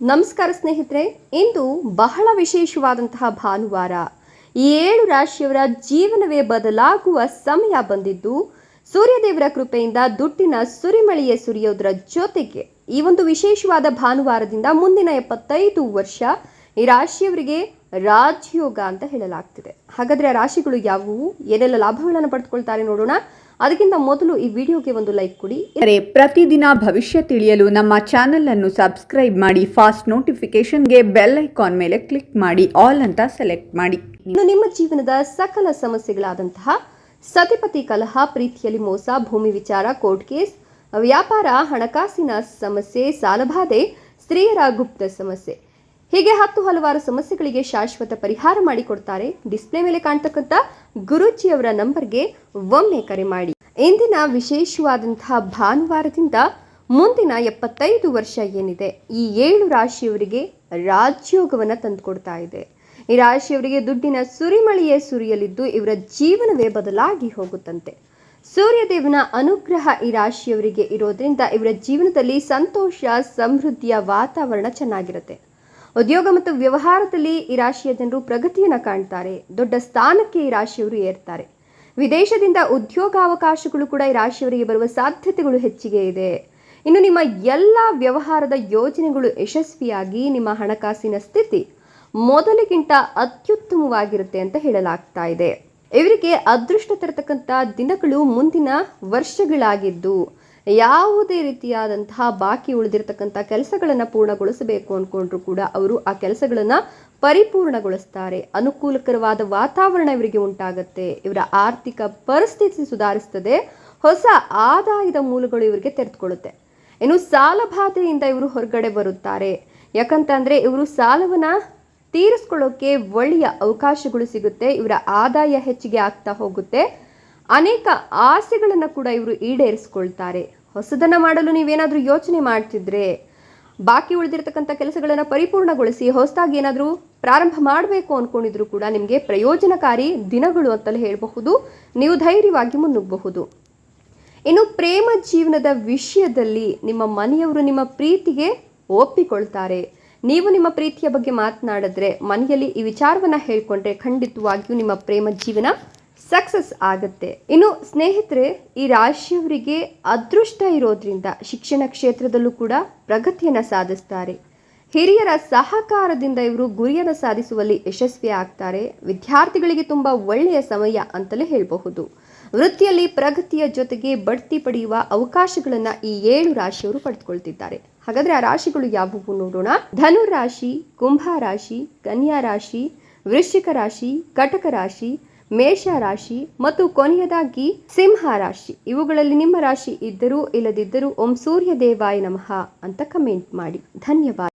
ನಮಸ್ಕಾರ ಸ್ನೇಹಿತರೆ, ಇಂದು ಬಹಳ ವಿಶೇಷವಾದಂತಹ ಭಾನುವಾರ. ಈ ಏಳು ರಾಶಿಯವರ ಜೀವನವೇ ಬದಲಾಗುವ ಸಮಯ ಬಂದಿದ್ದು, ಸೂರ್ಯದೇವರ ಕೃಪೆಯಿಂದ ದುಡ್ಡಿನ ಸುರಿಮಳೆಯೇ ಸುರಿಯೋದ್ರ ಜೊತೆಗೆ ಈ ಒಂದು ವಿಶೇಷವಾದ ಭಾನುವಾರದಿಂದ ಮುಂದಿನ ಎಪ್ಪತ್ತೈದು ವರ್ಷ ಈ ರಾಶಿಯವರಿಗೆ ರಾಜಯೋಗ ಅಂತ ಹೇಳಲಾಗ್ತಿದೆ. ಹಾಗಾದ್ರೆ ರಾಶಿಗಳು ಯಾವುವು? ಏನೆಲ್ಲ ಲಾಭಗಳನ್ನು ಪಡೆದುಕೊಳ್ತಾರೆ ನೋಡೋಣ. ಅದಕ್ಕಿಂತ ಮೊದಲು ಈ ವಿಡಿಯೋಗೆ ಒಂದು ಲೈಕ್ ಕೊಡಿ. ಪ್ರತಿದಿನ ಭವಿಷ್ಯ ತಿಳಿಯಲು ನಮ್ಮ ಚಾನೆಲ್ ಅನ್ನು ಸಬ್ಸ್ಕ್ರೈಬ್ ಮಾಡಿ ಫಾಸ್ಟ್ ನೋಟಿಫಿಕೇಶನ್ಗೆ ಬೆಲ್ ಐಕಾನ್ ಮೇಲೆ ಕ್ಲಿಕ್ ಮಾಡಿ ಆಲ್ ಅಂತ ಸೆಲೆಕ್ಟ್ ಮಾಡಿ. ಇನ್ನು ನಿಮ್ಮ ಜೀವನದ ಸಕಲ ಸಮಸ್ಯೆಗಳಾದಂತಹ ಸತಿಪತಿ ಕಲಹ ಪ್ರೀತಿಯಲ್ಲಿ ಮೋಸ ಭೂಮಿ ವಿಚಾರ ಕೋರ್ಟ್ ಕೇಸ್ ವ್ಯಾಪಾರ ಹಣಕಾಸಿನ ಸಮಸ್ಯೆ ಸಾಲಬಾಧೆ ಸ್ತ್ರೀಯರ ಗುಪ್ತ ಸಮಸ್ಯೆ ಹೀಗೆ ಹತ್ತು ಹಲವಾರು ಸಮಸ್ಯೆಗಳಿಗೆ ಶಾಶ್ವತ ಪರಿಹಾರ ಮಾಡಿಕೊಡ್ತಾರೆ. ಡಿಸ್ಪ್ಲೇ ಮೇಲೆ ಕಾಣ್ತಕ್ಕಂಥ ಗುರುಜಿಯವರ ನಂಬರ್ಗೆ ಒಮ್ಮೆ ಕರೆ ಮಾಡಿ. ಇಂದಿನ ವಿಶೇಷವಾದಂತಹ ಭಾನುವಾರದಿಂದ ಮುಂದಿನ ಎಪ್ಪತ್ತೈದು ವರ್ಷ ಏನಿದೆ, ಈ ಏಳು ರಾಶಿಯವರಿಗೆ ರಾಜ್ಯೋಗವನ್ನು ತಂದುಕೊಡ್ತಾ ಇದೆ. ಈ ರಾಶಿಯವರಿಗೆ ದುಡ್ಡಿನ ಸುರಿಮಳೆಯೇ ಸುರಿಯಲಿದ್ದು, ಇವರ ಜೀವನವೇ ಬದಲಾಗಿ ಹೋಗುತ್ತಂತೆ. ಸೂರ್ಯದೇವನ ಅನುಗ್ರಹ ಈ ರಾಶಿಯವರಿಗೆ ಇರೋದ್ರಿಂದ, ಇವರ ಜೀವನದಲ್ಲಿ ಸಂತೋಷ, ಸಮೃದ್ಧಿಯ ವಾತಾವರಣ ಚೆನ್ನಾಗಿರುತ್ತೆ. ಉದ್ಯೋಗ ಮತ್ತು ವ್ಯವಹಾರದಲ್ಲಿ ಈ ರಾಶಿಯ ಜನರು ಪ್ರಗತಿಯನ್ನು ಕಾಣ್ತಾರೆ, ದೊಡ್ಡ ಸ್ಥಾನಕ್ಕೆ ಈ ರಾಶಿಯವರು ಏರ್ತಾರೆ. ವಿದೇಶದಿಂದ ಉದ್ಯೋಗಾವಕಾಶಗಳು ಕೂಡ ಈ ರಾಶಿಯವರಿಗೆ ಬರುವ ಸಾಧ್ಯತೆಗಳು ಹೆಚ್ಚಿಗೆ ಇದೆ. ಇನ್ನು ನಿಮ್ಮ ಎಲ್ಲ ವ್ಯವಹಾರದ ಯೋಜನೆಗಳು ಯಶಸ್ವಿಯಾಗಿ ನಿಮ್ಮ ಹಣಕಾಸಿನ ಸ್ಥಿತಿ ಮೊದಲಿಗಿಂತ ಅತ್ಯುತ್ತಮವಾಗಿರುತ್ತೆ ಅಂತ ಹೇಳಲಾಗ್ತಾ ಇದೆ. ಇವರಿಗೆ ಅದೃಷ್ಟ ತರತಕ್ಕಂಥ ದಿನಗಳು ಮುಂದಿನ ವರ್ಷಗಳಾಗಿದ್ದು ಯಾವುದೇ ರೀತಿಯಾದಂತಹ ಬಾಕಿ ಉಳಿದಿರತಕ್ಕಂಥ ಕೆಲಸಗಳನ್ನು ಪೂರ್ಣಗೊಳಿಸಬೇಕು ಅಂದ್ಕೊಂಡ್ರು ಕೂಡ ಅವರು ಆ ಕೆಲಸಗಳನ್ನು ಪರಿಪೂರ್ಣಗೊಳಿಸ್ತಾರೆ. ಅನುಕೂಲಕರವಾದ ವಾತಾವರಣ ಇವರಿಗೆ ಉಂಟಾಗುತ್ತೆ. ಇವರ ಆರ್ಥಿಕ ಪರಿಸ್ಥಿತಿ ಸುಧಾರಿಸ್ತದೆ. ಹೊಸ ಆದಾಯದ ಮೂಲಗಳು ಇವರಿಗೆ ತೆರೆದುಕೊಳ್ಳುತ್ತೆ. ಇನ್ನು ಸಾಲಬಾಧೆಯಿಂದ ಇವರು ಹೊರಗಡೆ ಬರುತ್ತಾರೆ. ಯಾಕಂತಂದರೆ ಇವರು ಸಾಲವನ್ನ ತೀರಿಸ್ಕೊಳ್ಳೋಕೆ ಒಳ್ಳೆಯ ಅವಕಾಶಗಳು ಸಿಗುತ್ತೆ. ಇವರ ಆದಾಯ ಹೆಚ್ಚಿಗೆ ಆಗ್ತಾ ಹೋಗುತ್ತೆ. ಅನೇಕ ಆಸೆಗಳನ್ನು ಕೂಡ ಇವರು ಈಡೇರಿಸ್ಕೊಳ್ತಾರೆ. ಹೊಸದನ್ನು ಮಾಡಲು ನೀವೇನಾದರೂ ಯೋಚನೆ ಮಾಡ್ತಿದ್ರೆ, ಬಾಕಿ ಉಳಿದಿರತಕ್ಕಂಥ ಕೆಲಸಗಳನ್ನು ಪರಿಪೂರ್ಣಗೊಳಿಸಿ, ಹೊಸದಾಗಿ ಏನಾದರೂ ಪ್ರಾರಂಭ ಮಾಡಬೇಕು ಅಂದ್ಕೊಂಡಿದ್ರು ಕೂಡ ನಿಮಗೆ ಪ್ರಯೋಜನಕಾರಿ ದಿನಗಳು ಅಂತಲೇ ಹೇಳಬಹುದು. ನೀವು ಧೈರ್ಯವಾಗಿ ಮುನ್ನುಗ್ಗಬಹುದು. ಇನ್ನು ಪ್ರೇಮ ಜೀವನದ ವಿಷಯದಲ್ಲಿ ನಿಮ್ಮ ಮನೆಯವರು ನಿಮ್ಮ ಪ್ರೀತಿಗೆ ಒಪ್ಪಿಕೊಳ್ತಾರೆ. ನೀವು ನಿಮ್ಮ ಪ್ರೀತಿಯ ಬಗ್ಗೆ ಮಾತನಾಡಿದ್ರೆ ಮನೆಯಲ್ಲಿ ಈ ವಿಚಾರವನ್ನ ಹೇಳ್ಕೊಂಡ್ರೆ ಖಂಡಿತವಾಗಿಯೂ ನಿಮ್ಮ ಪ್ರೇಮ ಜೀವನ ಸಕ್ಸಸ್ ಆಗುತ್ತೆ. ಇನ್ನು ಸ್ನೇಹಿತರೆ, ಈ ರಾಶಿಯವರಿಗೆ ಅದೃಷ್ಟ ಇರೋದ್ರಿಂದ ಶಿಕ್ಷಣ ಕ್ಷೇತ್ರದಲ್ಲೂ ಕೂಡ ಪ್ರಗತಿಯನ್ನು ಸಾಧಿಸ್ತಾರೆ. ಹಿರಿಯರ ಸಹಕಾರದಿಂದ ಇವರು ಗುರಿಯನ್ನು ಸಾಧಿಸುವಲ್ಲಿ ಯಶಸ್ವಿ ಆಗ್ತಾರೆ. ವಿದ್ಯಾರ್ಥಿಗಳಿಗೆ ತುಂಬ ಒಳ್ಳೆಯ ಸಮಯ ಅಂತಲೇ ಹೇಳಬಹುದು. ವೃತ್ತಿಯಲ್ಲಿ ಪ್ರಗತಿಯ ಜೊತೆಗೆ ಬಡ್ತಿ ಪಡೆಯುವ ಅವಕಾಶಗಳನ್ನು ಈ ಏಳು ರಾಶಿಯವರು ಪಡೆದುಕೊಳ್ತಿದ್ದಾರೆ. ಹಾಗಾದ್ರೆ ಆ ರಾಶಿಗಳು ಯಾವುವು ನೋಡೋಣ. ಧನು ರಾಶಿ, ಕುಂಭ ರಾಶಿ, ಕನ್ಯಾ ರಾಶಿ, ವೃಶ್ಚಿಕ ರಾಶಿ, ಕಟಕ ರಾಶಿ ಮೇಷ ರಾಶಿ ಮತ್ತು ಕೊನೆಯದಾಗಿ ಸಿಂಹ ರಾಶಿ ಇವುಗಳಲ್ಲಿ ನಿಮ್ಮ ರಾಶಿ ಇದ್ದರೂ ಇಲ್ಲದಿದ್ದರೂ ಓಂ ಸೂರ್ಯ ದೇವಾಯ ನಮಃ ಅಂತ ಕಮೆಂಟ್ ಮಾಡಿ. ಧನ್ಯವಾದ.